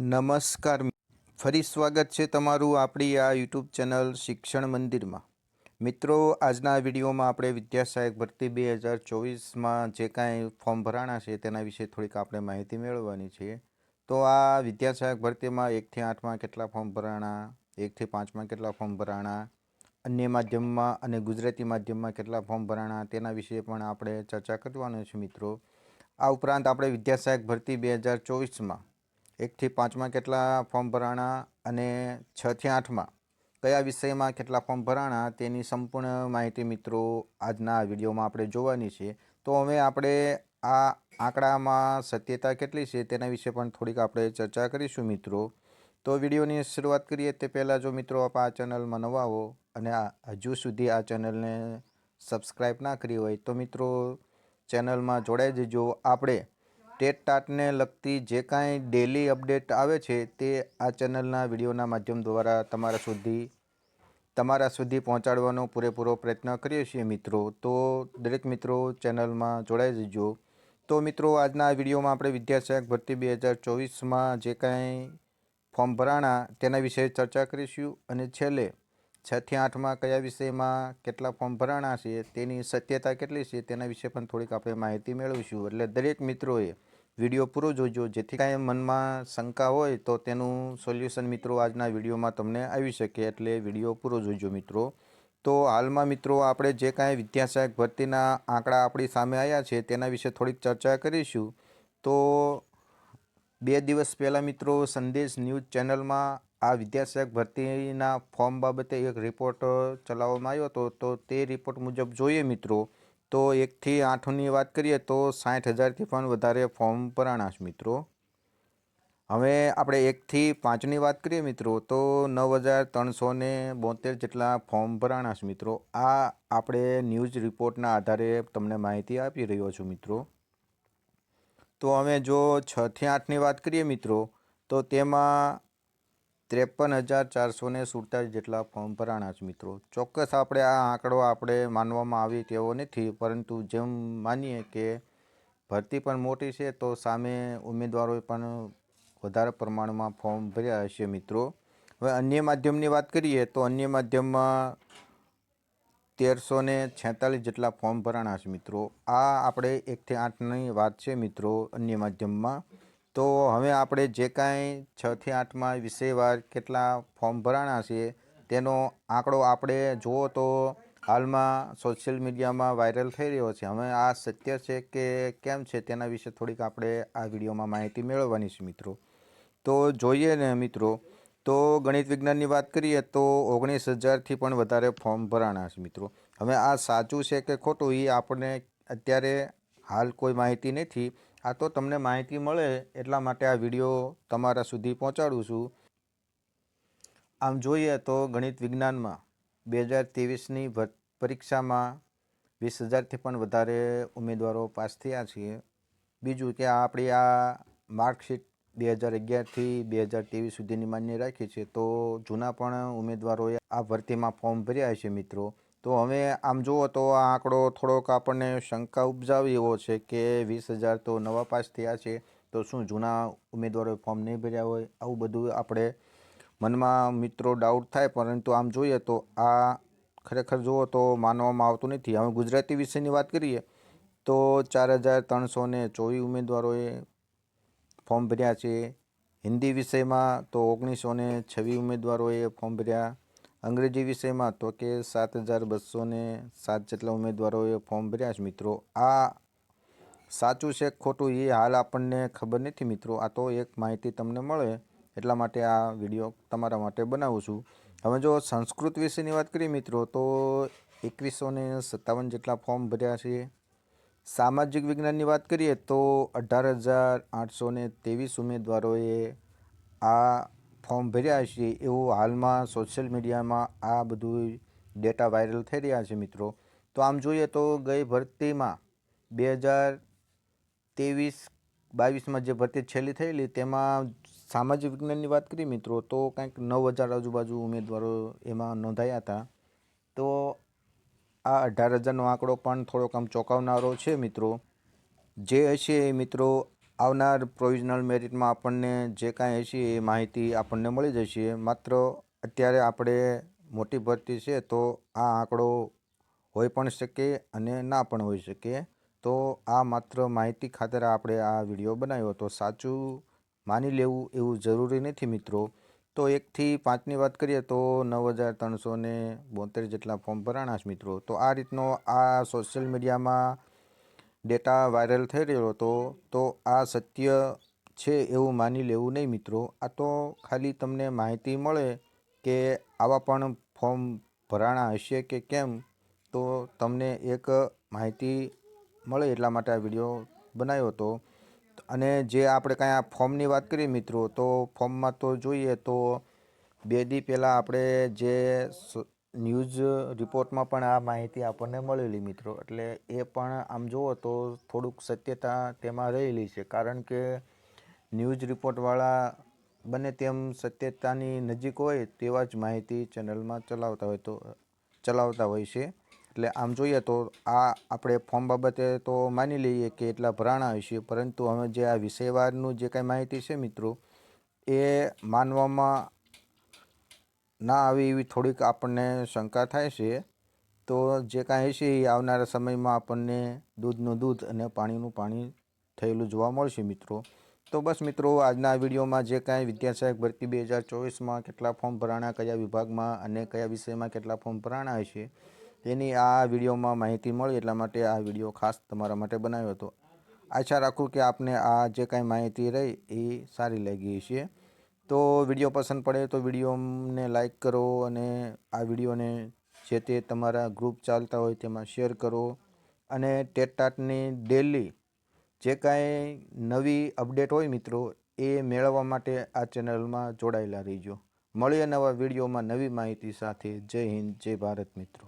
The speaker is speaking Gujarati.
નમસ્કાર. ફરી સ્વાગત છે તમારું આપણી આ યુટ્યુબ ચેનલ શિક્ષણ મંદિરમાં. મિત્રો, આજના વિડીયોમાં આપણે વિદ્યા સહાયક ભરતી બે હજાર ચોવીસમાં જે કાંઈ ફોર્મ ભરાણા છે તેના વિશે થોડીક આપણે માહિતી મેળવવાની છે. તો આ વિદ્યા સહાયક ભરતીમાં એકથી આઠમાં કેટલા ફોર્મ ભરાણા, એકથી પાંચમાં કેટલા ફોર્મ ભરાણા, અન્ય માધ્યમમાં અને ગુજરાતી માધ્યમમાં કેટલા ફોર્મ ભરાણા તેના વિશે પણ આપણે ચર્ચા કરવાની છે મિત્રો. આ ઉપરાંત આપણે વિદ્યાસહાયક ભરતી બે હજાર ચોવીસમાં એકથી પાંચમાં કેટલા ફોર્મ ભરાણા અને છથી આઠમાં કયા વિષયમાં કેટલા ફોર્મ ભરાણા તેની સંપૂર્ણ માહિતી મિત્રો આજના વિડીયોમાં આપણે જોવાની છે. તો હવે આપણે આ આંકડામાં સત્યતા કેટલી છે તેના વિશે પણ થોડીક આપણે ચર્ચા કરીશું મિત્રો. તો વિડીયોની શરૂઆત કરીએ તે પહેલાં જો મિત્રો આપ આ ચેનલમાં નવા હો અને હજુ સુધી આ ચેનલને સબસ્ક્રાઈબ ના કરી હોય તો મિત્રો ચેનલમાં જોડાઈ જજો. આપણે ટેટ ટાટને લગતી જે કાંઈ ડેલી અપડેટ આવે છે તે આ ચેનલના વિડીયોના માધ્યમ દ્વારા તમારા સુધી તમારા સુધી પહોંચાડવાનો પૂરેપૂરો પ્રયત્ન કરીએ છીએ મિત્રો. તો દરેક મિત્રો ચેનલમાં જોડાઈ જજો. તો મિત્રો, આજના વિડીયોમાં આપણે વિદ્યાસહાયક ભરતી બે હજાર ચોવીસમાં જે કાંઈ ફોર્મ ભરાણા તેના વિશે ચર્ચા કરીશું અને છેલ્લે છથી આઠમાં કયા વિષયમાં કેટલા ફોર્મ ભરાણા છે, તેની સત્યતા કેટલી છે તેના વિશે પણ થોડીક આપણે માહિતી મેળવીશું. એટલે દરેક મિત્રોએ વીડિયો પૂરો જોજો. જેથી કાંઈ મનમાં શંકા હોય તો તેનું સોલ્યુશન મિત્રો આજના વિડીયોમાં તમને આવી શકે. એટલે વીડિયો પૂરો જોજો મિત્રો. તો હાલમાં મિત્રો આપણે જે કાંઈ વિદ્યાસહાયક ભરતીના આંકડા આપણી સામે આવ્યા છે તેના વિશે થોડીક ચર્ચા કરીશું. તો બે દિવસ પહેલાં મિત્રો સંદેશ ન્યૂઝ ચેનલમાં આ વિદ્યાસહાયક ભરતીના ફોર્મ બાબતે એક રિપોર્ટ ચલાવવામાં આવ્યો હતો. તો તે રિપોર્ટ મુજબ જોઈએ મિત્રો તો એકથી આઠની વાત કરીએ તો સાઠ હજારથી પણ વધારે ફોર્મ ભરાણા છે મિત્રો. હવે આપણે એકથી પાંચની વાત કરીએ મિત્રો, તો નવ હજાર ત્રણસો ને બોતેર જેટલા ફોર્મ ભરાણા છે મિત્રો. આ આપણે ન્યૂઝ રિપોર્ટના આધારે તમને માહિતી આપી રહ્યો છું મિત્રો. તો હવે જો છથી આઠની વાત કરીએ મિત્રો, તો તેમાં ત્રેપન હજાર ચારસો ને સુડતાલીસ જેટલા ફોર્મ ભરાણા છે મિત્રો. ચોક્કસ આપણે આ આંકડો આપણે માનવામાં આવી તેવો નથી, પરંતુ જેમ માનીએ કે ભરતી પણ મોટી છે, તો સામે ઉમેદવારોએ પણ વધારે પ્રમાણમાં ફોર્મ ભર્યા હશે મિત્રો. હવે અન્ય માધ્યમની વાત કરીએ, તો અન્ય માધ્યમમાં તેરસો ને છેતાલીસ જેટલા ફોર્મ ભરાણા છે મિત્રો. આ આપણે એકથી આઠની વાત છે મિત્રો અન્ય માધ્યમમાં. તો હવે આપણે જે કાંઈ છથી આઠમાં વિષયવાર કેટલા ફોર્મ ભરાણા છે, તેનો આંકડો આપણે જુઓ તો હાલમાં સોશિયલ મીડિયામાં વાયરલ થઈ રહ્યો છે. હવે આ સત્ય છે કે કેમ છે તેના વિશે થોડીક આપણે આ વિડીયોમાં માહિતી મેળવવાની છે મિત્રો. તો જોઈએ ને મિત્રો, તો ગણિત વિજ્ઞાનની વાત કરીએ તો ઓગણીસ હજારથી પણ વધારે ફોર્મ ભરાણા છે મિત્રો. હવે આ સાચું છે કે ખોટું એ આપણને અત્યારે હાલ કોઈ માહિતી નથી. આ તો તમને માહિતી મળે એટલા માટે આ વીડિયો તમારા સુધી પહોંચાડું છું. આમ જોઈએ તો ગણિત વિજ્ઞાનમાં બે હજાર ત્રેવીસની પરીક્ષામાં વીસ હજારથી પણ વધારે ઉમેદવારો પાસ થયા છે બીજું કે આપણી આ માર્કશીટ બે હજાર અગિયારથી બે હજાર ત્રેવીસ સુધીની માન્ય રાખી છે તો જૂના પણ ઉમેદવારોએ આ ભરતીમાં ફોર્મ ભર્યા છે મિત્રો. તો હવે આમ જુઓ તો આ આંકડો થોડોક આપણને શંકા ઉપજાવી એવો છે કે વીસ હજાર તો નવા પાસ થયા છે, તો શું જૂના ઉમેદવારોએ ફોર્મ નહીં ભર્યા હોય? આવું બધું આપણે મનમાં મિત્રો ડાઉટ થાય, પરંતુ આમ જોઈએ તો આ ખરેખર જુઓ તો માનવામાં આવતું નથી. હવે ગુજરાતી વિષયની વાત કરીએ, તો ચાર હજાર ત્રણસો ને ચોવીસ ઉમેદવારોએ ફોર્મ ભર્યા છે. હિન્દી વિષયમાં તો ઓગણીસો ને છવ્વીસ ઉમેદવારોએ ફોર્મ ભર્યા અંગ્રેજી વિષયમાં તો કે સાત હજાર બસો ને સાત જેટલા ઉમેદવારોએ ફોર્મ ભર્યા છે મિત્રો. આ સાચું છે, ખોટું એ હાલ આપણને ખબર નથી મિત્રો. આ તો એક માહિતી તમને મળે, એટલા માટે આ વીડિયો તમારા માટે બનાવું છું. હવે જો સંસ્કૃત વિશેની વાત કરીએ મિત્રો, તો એકવીસો ને સત્તાવન જેટલા ફોર્મ ભર્યા છે. સામાજિક વિજ્ઞાનની વાત કરીએ તો અઢાર હજાર આઠસો ને ત્રેવીસ ઉમેદવારોએ આ ફોર્મ ભર્યા છે એવું હાલમાં સોશિયલ મીડિયામાં આ બધું ડેટા વાયરલ થઈ રહ્યા છે મિત્રો. તો આમ જોઈએ તો ગઈ ભરતીમાં બે હજાર ત્રેવીસ, બાવીસમાં જે ભરતી છેલ્લી થયેલી તેમાં સામાજિક વિજ્ઞાનની વાત કરીએ મિત્રો, તો કંઈક નવ હજાર આજુબાજુ ઉમેદવારો એમાં નોંધાયા હતા. તો આ અઢાર હજારનો આંકડો પણ થોડોક આમ ચોંકાવનારો છે મિત્રો. જે હશે મિત્રો આવનાર પ્રોવિઝનલ મેરિટમાં આપણને જે કાંઈ હશે એ માહિતી આપણને મળી જશે. માત્ર અત્યારે આપણે મોટી ભરતી છે તો આ આંકડો હોઈ પણ શકે અને ના પણ હોઈ શકે. તો આ માત્ર માહિતી ખાતર આપણે આ વીડિયો બનાવ્યો. તો સાચું માની લેવું એવું જરૂરી નથી મિત્રો. તો એકથી પાંચની વાત કરીએ તો નવ હજાર ત્રણસો બોતેર જેટલા ફોર્મ ભરાણા છે મિત્રો. તો આ રીતનો આ સોશિયલ મીડિયામાં ડેટા વાયરલ થઈ રહ્યો હતો, તો આ સત્ય છે એવું માની લેવું નહીં મિત્રો. આ તો ખાલી તમને માહિતી મળે કે આવા પણ ફોર્મ ભરાણા હશે કે કેમ, તો તમને એક માહિતી મળે એટલા માટે આ વીડિયો બનાવ્યો હતો. અને જે આપણે કાંઈ આ ફોર્મની વાત કરીએ મિત્રો, તો ફોર્મમાં તો જોઈએ તો બે દી પહેલાં આપણે જે ન્યૂઝ રિપોર્ટમાં પણ આ માહિતી આપણને મળેલી મિત્રો. એટલે એ પણ આમ જુઓ તો થોડુંક સત્યતા તેમાં રહેલી છે. કારણ કે ન્યૂઝ રિપોર્ટવાળા બને તેમ સત્યતાની નજીક હોય તેવા જ માહિતી ચેનલમાં ચલાવતા હોય તો, ચલાવતા હોય છે. એટલે આમ જોઈએ તો આ આપણે ફોર્મ બાબતે તો માની લઈએ કે એટલા ભરાણા હશે પરંતુ હવે જે આ વિષયવારનું જે કાંઈ માહિતી છે મિત્રો, એ માનવામાં ના આવી એવી થોડીક આપણને શંકા થાય છે, તો જે કાંઈ હશે એ આવનારા સમયમાં આપણને દૂધનું દૂધ અને પાણીનું પાણી થયેલું જોવા મળશે મિત્રો. તો બસ મિત્રો, આજના વિડીયોમાં જે કાંઈ વિદ્યાસહાયક ભરતી બે હજાર ચોવીસમાં કેટલા ફોર્મ ભરાણા, કયા વિભાગમાં અને કયા વિષયમાં કેટલા ફોર્મ ભરાણા હશે તેની આ વિડીયોમાં માહિતી મળી, એટલા માટે આ વીડિયો ખાસ તમારા માટે બનાવ્યો હતો. આશા રાખું કે આપને આ જે કાંઈ માહિતી રહી એ સારી લાગી છે તો વીડિયો પસંદ પડે તો વિડીયોને લાઇક કરો અને આ વિડીયોને જે તે તમારા ગ્રુપ ચાલતા હોય તેમાં શેર કરો. અને ટેટાટની ડેલી જે કાંઈ નવી અપડેટ હોય મિત્રો, એ મેળવવા માટે આ ચેનલમાં જોડાયેલા રહીજો. મળીએ નવા વિડીયોમાં નવી માહિતી સાથે. જય હિન્દ, જય ભારત મિત્રો.